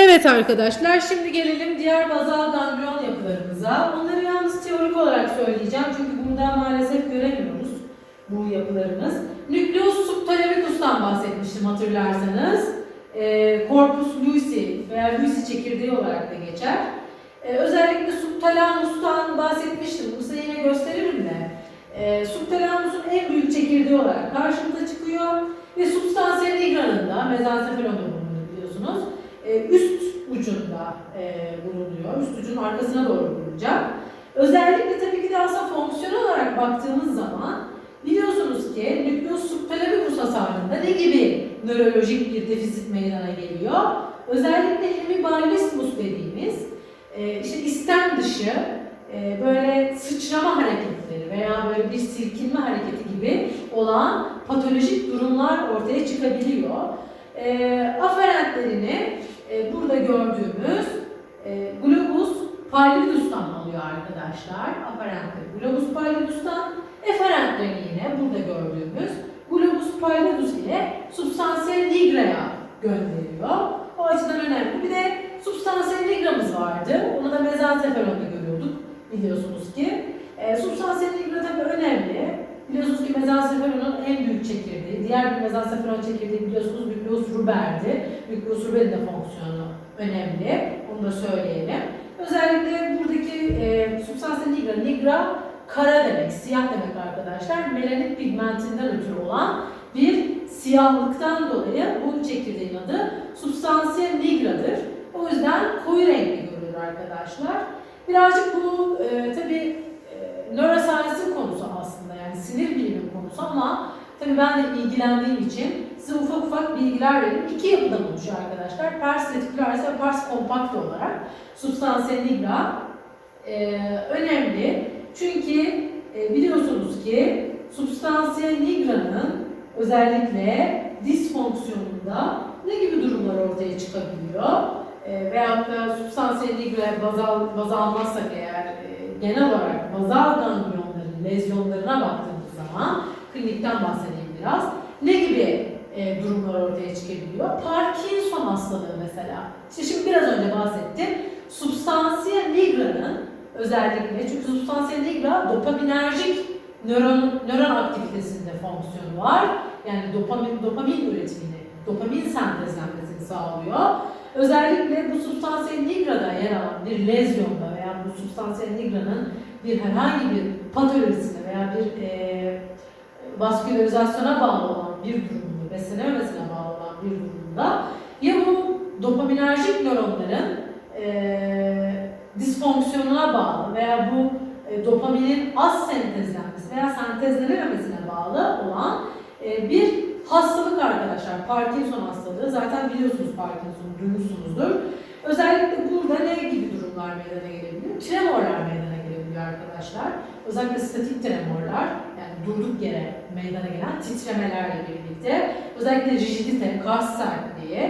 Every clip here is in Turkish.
Evet arkadaşlar şimdi gelelim diğer bazal ganglion yapılarımıza. Onları yalnız teorik olarak söyleyeceğim çünkü burada maalesef göremiyoruz bu yapılarımız. Nucleus subthalamicus'tan bahsetmiştim hatırlarsanız. Ee, corpus veya luisi çekirdeği olarak da geçer. Ee, özellikle subthalamus'tan bahsetmiştim. Bunu size yine gösteririm de. Ee, subthalamus'un en büyük çekirdeği olarak karşımıza çıkıyor ve substantia nigra'nın da mezencephalonda bulunuyor biliyorsunuz e, üst ucunda e, bulunuyor. Üst ucun arkasına doğru bulunacak. Özellikle tabii ki de aslında fonksiyonel olarak baktığımız zaman biliyorsunuz ki nükleus subthalamicus hasarında ne gibi nörolojik bir defisit meydana geliyor? Özellikle hemiballismus dediğimiz e, işte istem dışı e, böyle sıçrama hareketleri veya böyle bir silkinme hareketi gibi olan patolojik durumlar ortaya çıkabiliyor. E, aferentlerini e, burada gördüğümüz e, globus pallidus'tan alıyor arkadaşlar. Aferentleri globus pallidus'tan, eferentlerini yine burada gördüğümüz globus pallidus ile substantia nigra'ya gönderiyor. O açıdan önemli. Bir de substantia nigramız vardı. Onu da mezencephalonda görüyorduk biliyorsunuz ki. E, substantia nigra tabii önemli. Biliyorsunuz ki mezencephalonun en büyük çekirdeği, diğer bir mezencephalon çekirdeği biliyorsunuz nucleus ruber'di. Nucleus ruber'in de fonksiyonu önemli. Onu da söyleyelim. Özellikle buradaki e, substantia nigra, nigra kara demek, siyah demek arkadaşlar. Melanin pigmentinden ötürü olan bir siyahlıktan dolayı bu çekirdeğin adı substantia nigra'dır. O yüzden koyu renkli görülür arkadaşlar. Birazcık bu e, tabii e, neuroscience'ın konusu sinir bilimin konusu ama tabii ben de ilgilendiğim için size ufak ufak bilgiler vereyim. İki yapıda buluşuyor arkadaşlar. Pars reticularis ve pars kompakt olarak. Substantia nigra e, önemli. Çünkü e, biliyorsunuz ki substantia nigra'nın özellikle disfonksiyonunda ne gibi durumlar ortaya çıkabiliyor? E, veyahut da substantia nigra'ya baz, al, baz eğer e, genel olarak bazal ganglionların lezyonlarına baktığımız zaman klinikten bahsedeyim biraz. Ne gibi e, durumlar ortaya çıkabiliyor? Parkinson hastalığı mesela. İşte şimdi biraz önce bahsettim. Substantia nigra'nın özellikle çünkü substantia nigra dopaminerjik nöron, nöron aktivitesinde fonksiyonu var. Yani dopamin, dopamin üretimini, dopamin sentezlenmesini sağlıyor. Özellikle bu substansia nigra'da yer alan bir lezyonda veya bu substansia nigra'nın bir herhangi bir patolojisine veya bir e, vaskülarizasyona bağlı olan bir durumda, beslenememesine bağlı olan bir durumda ya bu dopaminerjik nöronların e, disfonksiyonuna bağlı veya bu e, dopaminin az sentezlenmesi veya sentezlenememesine bağlı olan e, bir hastalık arkadaşlar. Parkinson hastalığı. Zaten biliyorsunuz Parkinson'u duymuşsunuzdur. Özellikle burada ne gibi durumlar meydana gelebiliyor? Tremorlar meydana gelebiliyor arkadaşlar. Özellikle statik tremorlar, durduk yere meydana gelen titremelerle birlikte. Özellikle rigidite, kas sertliği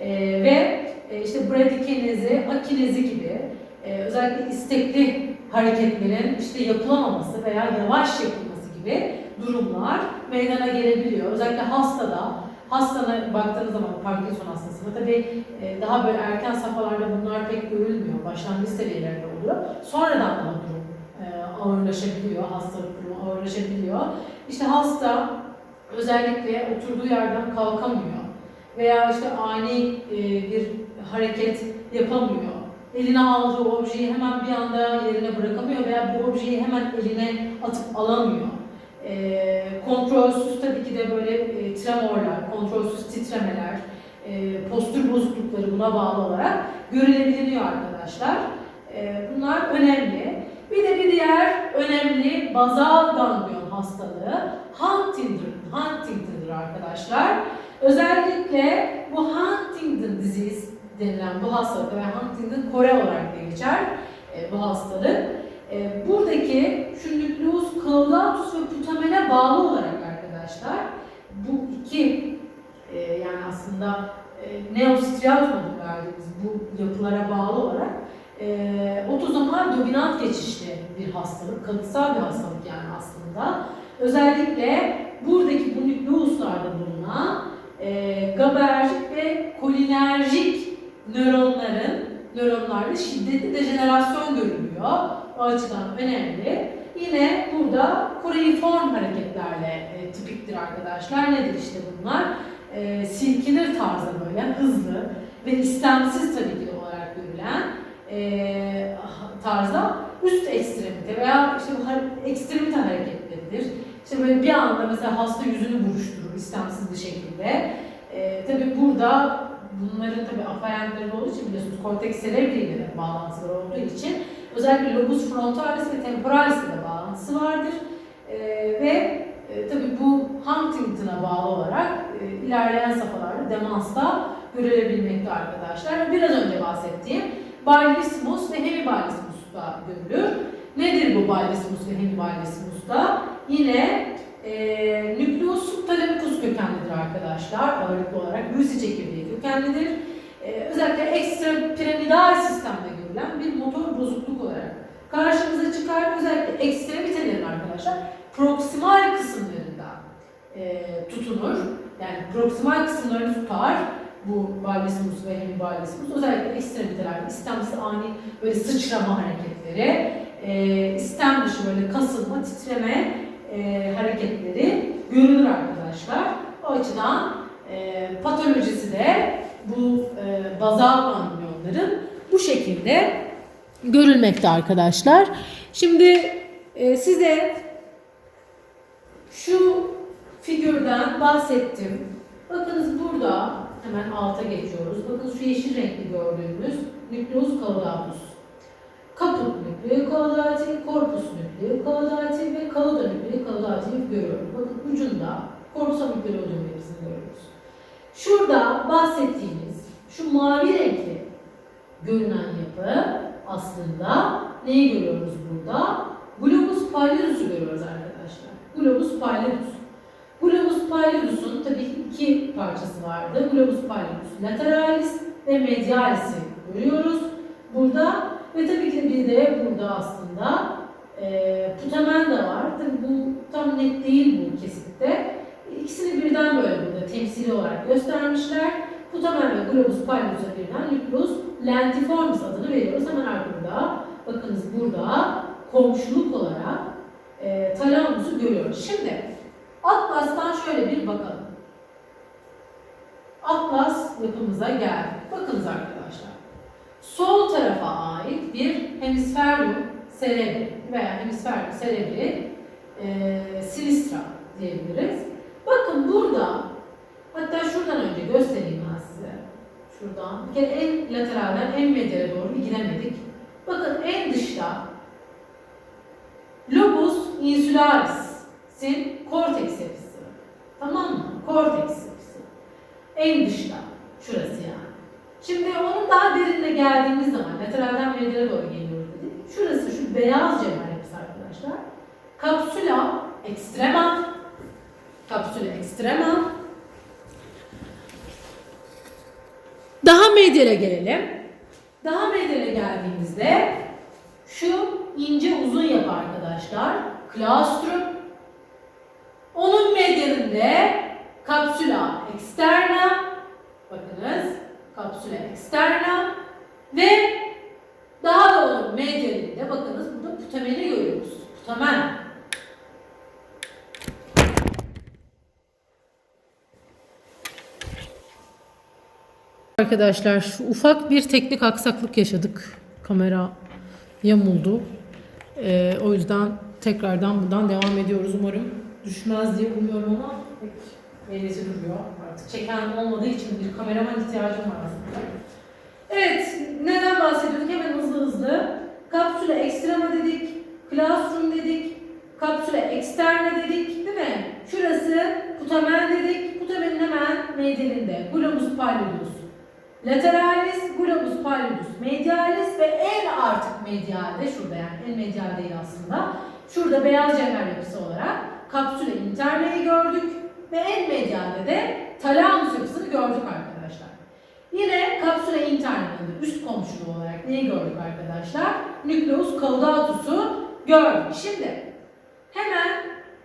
e, ve e, işte bradikinezi, akinezi gibi e, özellikle istekli hareketlerin işte yapılamaması veya yavaş yapılması gibi durumlar meydana gelebiliyor. Özellikle hastada, hastana baktığınız zaman Parkinson hastasında tabii e, daha böyle erken safhalarda bunlar pek görülmüyor. Başlangıç seviyelerinde oluyor. Sonradan daha durum ağırlaşabiliyor, hastalık durumu ağırlaşabiliyor. İşte hasta özellikle oturduğu yerden kalkamıyor veya işte ani e, bir hareket yapamıyor. Eline aldığı objeyi hemen bir anda yerine bırakamıyor veya bu objeyi hemen eline atıp alamıyor. E, kontrolsüz tabii ki de böyle e, tremorlar, kontrolsüz titremeler, e, postür bozuklukları buna bağlı olarak görülebiliyor arkadaşlar. E, bunlar önemli. Bir de bir diğer önemli bazal ganglion hastalığı Huntington, Huntington'dır arkadaşlar. Özellikle bu Huntington disease denilen bu hastalık ve Huntington Kore olarak da geçer e, bu hastalık. E, buradaki şu nükleus caudalatus ve putamene bağlı olarak arkadaşlar bu iki e, yani aslında e, neostriatum verdiğimiz bu yapılara bağlı olarak e, otozomal dominant geçişli bir hastalık, kalıtsal bir hastalık yani aslında. Özellikle buradaki bu nükleuslarda bulunan e, GABAerjik ve kolinerjik nöronların nöronlarda şiddetli dejenerasyon görülüyor. O açıdan önemli. Yine burada kureiform hareketlerle e, tipiktir arkadaşlar. Nedir işte bunlar? E, silkinir tarzda böyle hızlı ve istemsiz tabii ki olarak görülen e, tarzda üst ekstremite veya işte ekstremite hareketleridir. İşte böyle bir anda mesela hasta yüzünü buruşturur istemsiz bir şekilde. E, tabii burada bunların tabii aferentleri olduğu için biliyorsunuz korteks cerebri ile de bağlantıları olduğu için özellikle lobus frontalis ve temporalis ile bağlantısı vardır. E, ve e, tabii bu Huntington'a bağlı olarak e, ilerleyen safhalarda demansta görülebilmekte arkadaşlar. Biraz önce bahsettiğim Bailismus ve Hemibailismus'ta görülür. Nedir bu Bailismus ve Hemibailismus'ta? Yine e, nükleus subthalamicus kökenlidir arkadaşlar. Ağırlıklı olarak Lucy çekirdeği kökenlidir. E, özellikle ekstrapiramidal sistemde görülen bir motor bozukluk olarak karşımıza çıkar. Özellikle ekstremitelerin arkadaşlar proksimal kısımlarında e, tutunur. Yani proksimal kısımlarını tutar bu balismus ve hemibalismus. Özellikle ekstremitelerde istemsiz ani böyle sıçrama hareketleri, e, istem dışı böyle kasılma, titreme e, hareketleri görülür arkadaşlar. O açıdan e, patolojisi de bu e, bazal ganglionların bu şekilde görülmekte arkadaşlar. Şimdi e, size şu figürden bahsettim. Bakınız burada hemen alta geçiyoruz. Bakın şu yeşil renkli gördüğümüz nükleus caudatus. Kaput nükleus caudati, korpus nükleus caudati ve cauda nükleus caudati'yi görüyoruz. Bakın ucunda korpusa nükleodum yapısını görüyoruz. Şurada bahsettiğimiz şu mavi renkli görünen yapı aslında neyi görüyoruz burada? Globus pallidus'u görüyoruz arkadaşlar. Globus pallidus. Globus pallidus'un tabii ki iki parçası vardı. Globus pallidus lateralis ve medialis'i görüyoruz burada. Ve tabii ki bir de burada aslında e, putamen de var. Tabii bu tam net değil bu kesitte. İkisini birden böyle burada temsili olarak göstermişler. Putamen ve globus pallidus'a birden nükleus lentiformis adını veriyoruz. Hemen arkada bakınız burada komşuluk olarak e, talamusu görüyoruz. Şimdi Atlas'tan şöyle bir bakalım. Atlas yapımıza geldik. Bakınız arkadaşlar. Sol tarafa ait bir hemisferium cerebri veya hemisferium cerebri e, sinistra diyebiliriz. Bakın burada hatta şuradan önce göstereyim ben size. Şuradan. Bir kere en lateralden en medyale doğru gidemedik. Bakın en dışta lobus insularis'in korteks yapısı. Tamam mı? Korteks yapısı. En dışta. Şurası yani. Şimdi onun daha derinine geldiğimiz zaman lateralden medyale doğru geliyoruz dedik. Şurası şu beyaz cevher yapısı arkadaşlar. Kapsula extrema. Kapsula extrema. Daha medyale gelelim. Daha medyale geldiğimizde şu ince uzun yapı arkadaşlar. Claustrum. Onun medyalinde kapsula externa. Bakınız. Kapsula externa. Ve daha da onun medyalinde bakınız burada putameni görüyoruz. Putamen. Arkadaşlar ufak bir teknik aksaklık yaşadık. Kamera yamuldu. Ee, o yüzden tekrardan buradan devam ediyoruz. Umarım düşmez diye umuyorum ama pek verici duruyor. Artık çeken olmadığı için bir kameraman ihtiyacım var aslında. Evet, neden bahsediyorduk? Hemen hızlı hızlı. Kapsüle ekstrema dedik, claustrum dedik, kapsüle externa dedik, değil mi? Şurası putamen dedik, putamenin hemen medialinde, globus pallidus. Lateralis, globus pallidus, medialis ve en artık medialde, şurada yani en medial değil aslında. Şurada beyaz cevher yapısı olarak kapsüle internayı gördük ve en medialde de talamus yapısını gördük arkadaşlar. Yine kapsüle internanın üst komşuluğu olarak neyi gördük arkadaşlar? Nükleus caudatus'u gördük. Şimdi hemen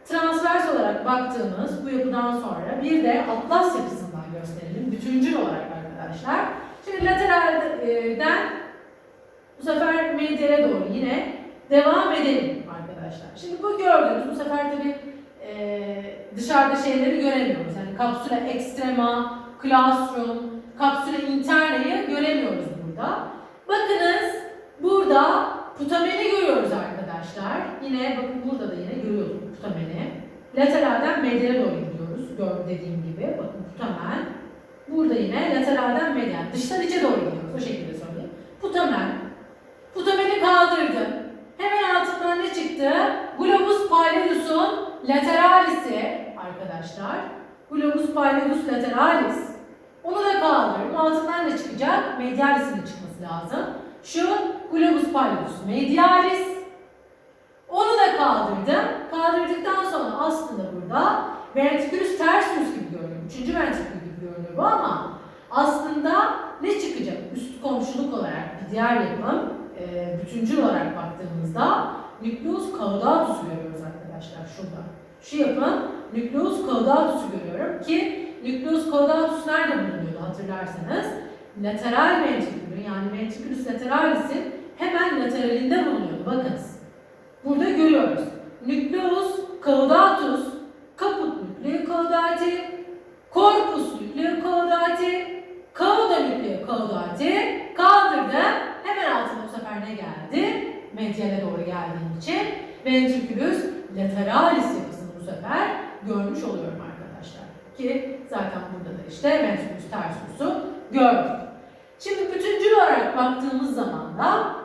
transvers olarak baktığımız bu yapıdan sonra bir de atlas yapısından gösterelim. Bütüncül olarak arkadaşlar. Şimdi lateralden bu sefer medyale doğru yine devam edelim arkadaşlar. Şimdi bu gördüğünüz bu sefer tabii e, dışarıda şeyleri göremiyoruz. Yani kapsüle extrema, classroom, kapsüle interna'yı göremiyoruz burada. Bakınız burada putameni görüyoruz arkadaşlar. Yine bakın burada da yine görüyoruz putameni. Lateralden medyale doğru gidiyoruz. Dediğim gibi. Bakın putamen. Burada yine lateralden medyal. Dıştan içe doğru gidiyoruz. O şekilde söyleyeyim. Putamen. Putameni kaldırdım. Hemen altından ne çıktı? Globus pallidus'un lateralisi arkadaşlar. Globus pallidus lateralis. Onu da kaldırıyorum. Altından ne çıkacak? Medialis'in çıkması lazım. Şu globus pallidus medialis. Onu da kaldırdım. Kaldırdıktan sonra aslında burada ventriculus tertius gibi görünüyor. Üçüncü ventrikül gibi görünüyor bu ama aslında ne çıkacak? Üst komşuluk olarak bir diğer yapım e, bütüncül olarak baktığımızda nucleus caudatus'u görüyoruz arkadaşlar şurada. Şu yapım nucleus caudatus'u görüyorum ki nucleus caudatus nerede bulunuyordu hatırlarsanız? Lateral ventrikülün yani ventriculus lateralis'in hemen lateralinde bulunuyordu. Bakınız. Burada görüyoruz. Nucleus caudatus, caput nuclei caudati, corpus nuclei caudati, cauda nuclei caudati kaldırdım. Hemen altına bu sefer ne geldi? Medyale doğru geldiğim için ventriculus lateralis yapısını bu sefer görmüş oluyorum arkadaşlar. Ki zaten burada da işte ventriculus tertius'u gördük. Şimdi bütüncül olarak baktığımız zaman da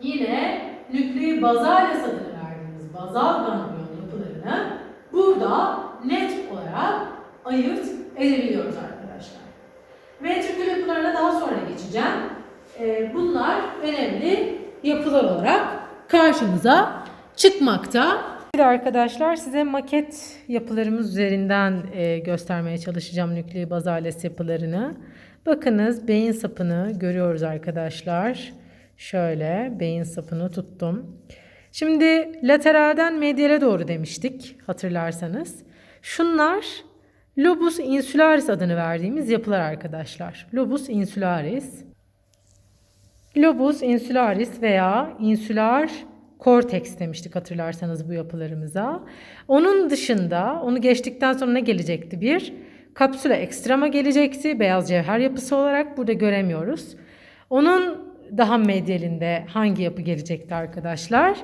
yine nükleyi bazalis adını verdiğimiz bazal ganglion yapılarını burada net olarak ayırt edebiliyoruz arkadaşlar. Ventrikül yapılarına daha sonra geçeceğim. Ee, bunlar önemli yapılar olarak karşımıza çıkmakta. Şimdi arkadaşlar size maket yapılarımız üzerinden e, göstermeye çalışacağım nükleyi bazales yapılarını. Bakınız beyin sapını görüyoruz arkadaşlar. Şöyle beyin sapını tuttum. Şimdi lateralden medyale doğru demiştik hatırlarsanız. Şunlar lobus insularis adını verdiğimiz yapılar arkadaşlar. Lobus insularis. Lobus insularis veya insular korteks demiştik hatırlarsanız bu yapılarımıza. Onun dışında onu geçtikten sonra ne gelecekti? Bir kapsüle ekstrema gelecekti. Beyaz cevher yapısı olarak burada göremiyoruz. Onun daha medyalinde hangi yapı gelecekti arkadaşlar?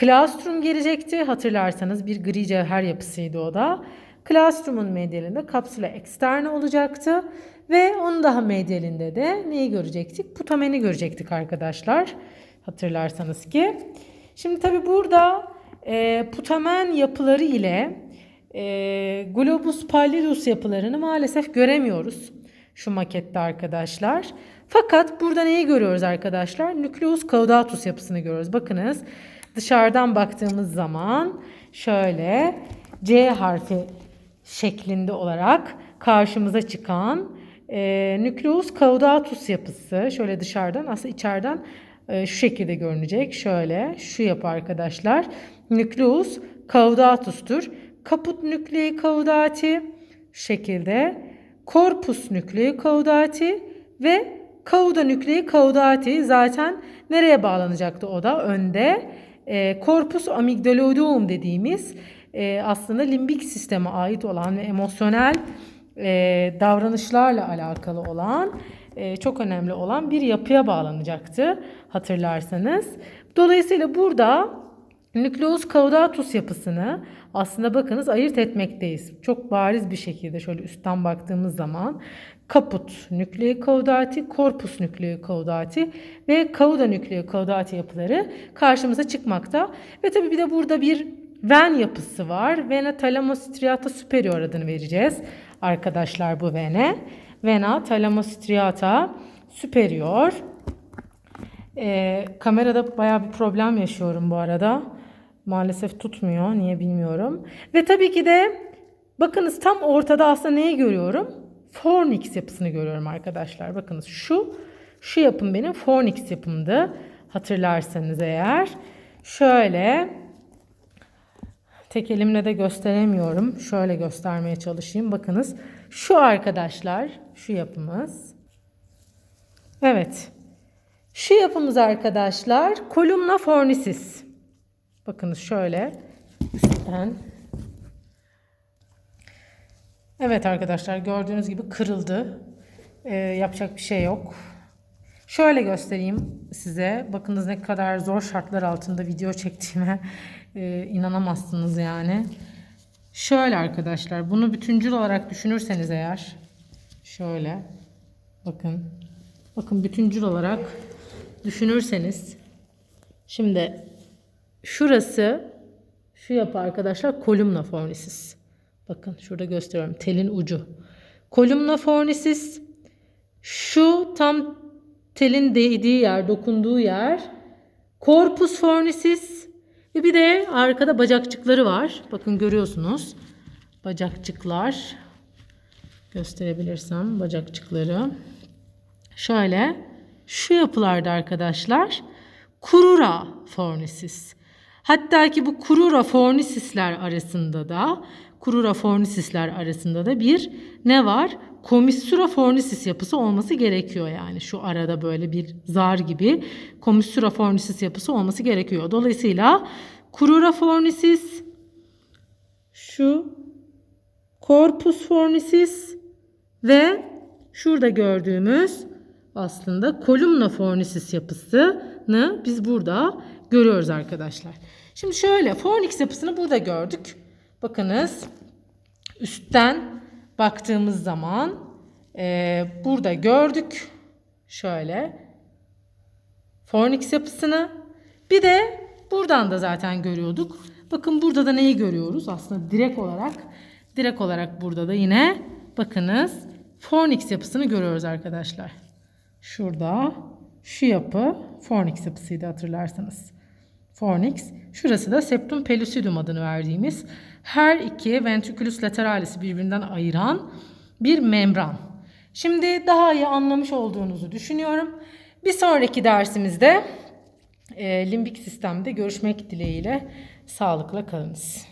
Claustrum gelecekti. Hatırlarsanız bir gri cevher yapısıydı o da. Claustrum'un medyalinde kapsüle eksterne olacaktı. Ve onun daha medyalinde de neyi görecektik? Putameni görecektik arkadaşlar. Hatırlarsanız ki. Şimdi tabi burada e, putamen yapıları ile e, globus pallidus yapılarını maalesef göremiyoruz. Şu makette arkadaşlar. Fakat burada neyi görüyoruz arkadaşlar? Nucleus caudatus yapısını görüyoruz. Bakınız dışarıdan baktığımız zaman şöyle C harfi şeklinde olarak karşımıza çıkan e, Nucleus caudatus yapısı şöyle dışarıdan aslında içeriden e, şu şekilde görünecek. Şöyle şu yapı arkadaşlar. Nucleus caudatus'tur. Kaput nuclei caudati şekilde. Corpus nuclei caudati ve cauda nuclei caudati zaten nereye bağlanacaktı o da önde. E, corpus amygdaloidum dediğimiz e, aslında limbik sisteme ait olan ve emosyonel e, davranışlarla alakalı olan e, çok önemli olan bir yapıya bağlanacaktı hatırlarsanız. Dolayısıyla burada Nucleus caudatus yapısını aslında bakınız ayırt etmekteyiz. Çok bariz bir şekilde şöyle üstten baktığımız zaman kaput nuclei caudati, corpus nuclei caudati ve cauda nuclei caudati yapıları karşımıza çıkmakta. Ve tabii bir de burada bir ven yapısı var. Vena thalamostriata superior adını vereceğiz arkadaşlar bu vene. Vena thalamostriata superior. Ee, kamerada bayağı bir problem yaşıyorum bu arada. Maalesef tutmuyor. Niye bilmiyorum. Ve tabii ki de bakınız tam ortada aslında neyi görüyorum? Fornix yapısını görüyorum arkadaşlar. Bakınız şu şu yapım benim Fornix yapımdı. Hatırlarsanız eğer. Şöyle tek elimle de gösteremiyorum. Şöyle göstermeye çalışayım. Bakınız Şu arkadaşlar, şu yapımız. Evet. Şu yapımız arkadaşlar kolumna fornicis. Bakınız şöyle üstten. Evet arkadaşlar gördüğünüz gibi kırıldı. Ee, yapacak bir şey yok. Şöyle göstereyim size. Bakınız ne kadar zor şartlar altında video çektiğime e, inanamazsınız yani. Şöyle arkadaşlar bunu bütüncül olarak düşünürseniz eğer şöyle bakın bakın bütüncül olarak düşünürseniz şimdi şurası şu yapı arkadaşlar kolumna fornicis. Bakın şurada gösteriyorum telin ucu. Kolumna fornicis şu tam telin değdiği yer, dokunduğu yer. Corpus fornicis ve bir de arkada bacakçıkları var. Bakın görüyorsunuz. Bacakçıklar. Gösterebilirsem bacakçıkları. Şöyle şu yapılarda arkadaşlar kurura fornicis. Hatta ki bu kurura fornicisler arasında da kurura fornicisler arasında da bir ne var? Komissura fornicis yapısı olması gerekiyor yani. Şu arada böyle bir zar gibi komissura fornicis yapısı olması gerekiyor. Dolayısıyla kurura fornicis şu corpus fornicis ve şurada gördüğümüz aslında kolumna fornicis yapısını biz burada görüyoruz arkadaşlar. Şimdi şöyle fornix yapısını burada gördük. Bakınız üstten baktığımız zaman e, burada gördük şöyle fornix yapısını. Bir de buradan da zaten görüyorduk. Bakın burada da neyi görüyoruz? Aslında direkt olarak direkt olarak burada da yine bakınız fornix yapısını görüyoruz arkadaşlar. Şurada şu yapı fornix yapısıydı hatırlarsanız. Fornix. Şurası da septum pellucidum adını verdiğimiz her iki ventriculus lateralis'i birbirinden ayıran bir membran. Şimdi daha iyi anlamış olduğunuzu düşünüyorum. Bir sonraki dersimizde e, limbik sistemde görüşmek dileğiyle sağlıkla kalınız.